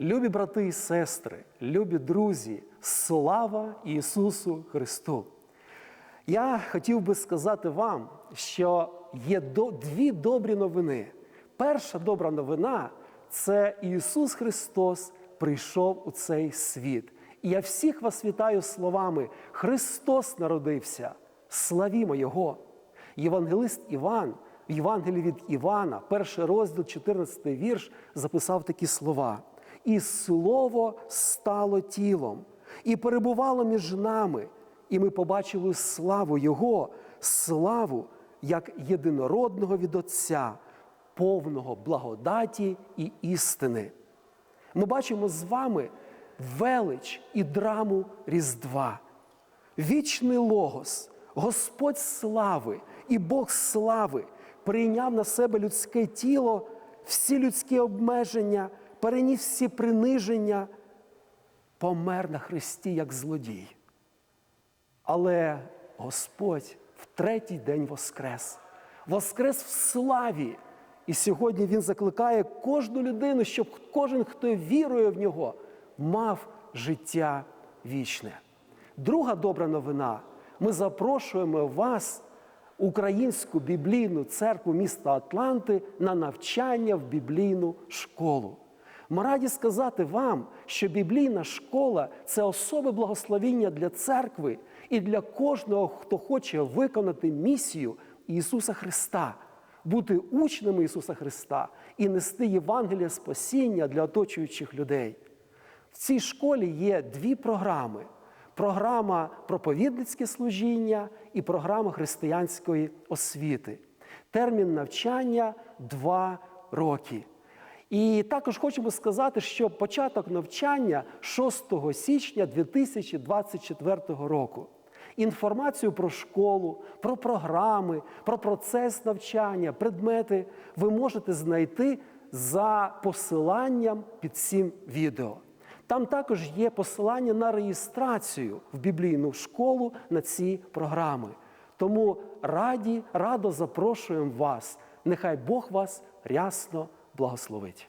Любі брати і сестри, любі друзі, слава Ісусу Христу! Я хотів би сказати вам, що є дві добрі новини. Перша добра новина це Ісус Христос прийшов у цей світ. І я всіх вас вітаю словами: Христос народився, славімо Його! Євангелист Іван в Євангелії від Івана, перший розділ, 14 вірш, записав такі слова: І слово стало тілом, і перебувало між нами, і ми побачили славу Його, славу як єдинородного від Отця, повного благодаті і істини. Ми бачимо з вами велич і драму Різдва. Вічний Логос, Господь слави і Бог слави прийняв на себе людське тіло, всі людські обмеження, переніс всі приниження, помер на Христі як злодій. Але Господь в третій день воскрес, воскрес в славі. І сьогодні Він закликає кожну людину, щоб кожен, хто вірує в нього, мав життя вічне. Друга добра новина. Ми запрошуємо вас, Українську біблійну церкву міста Атланти, на навчання в біблійну школу. Ми раді сказати вам, що біблійна школа це особе благословіння для церкви і для кожного, хто хоче виконати місію Ісуса Христа, бути учнями Ісуса Христа і нести Євангелія спасіння для оточуючих людей. В цій школі є дві програми: програма проповідницьке служіння і програма християнської освіти. Термін навчання два роки. І також хочемо сказати, що початок навчання 6 січня 2024 року. Інформацію про школу, про програми, про процес навчання, предмети ви можете знайти за посиланням під цим відео. Там також є посилання на реєстрацію в біблійну школу на ці програми. Тому раді, радо запрошуємо вас. Нехай Бог вас рясно благословить.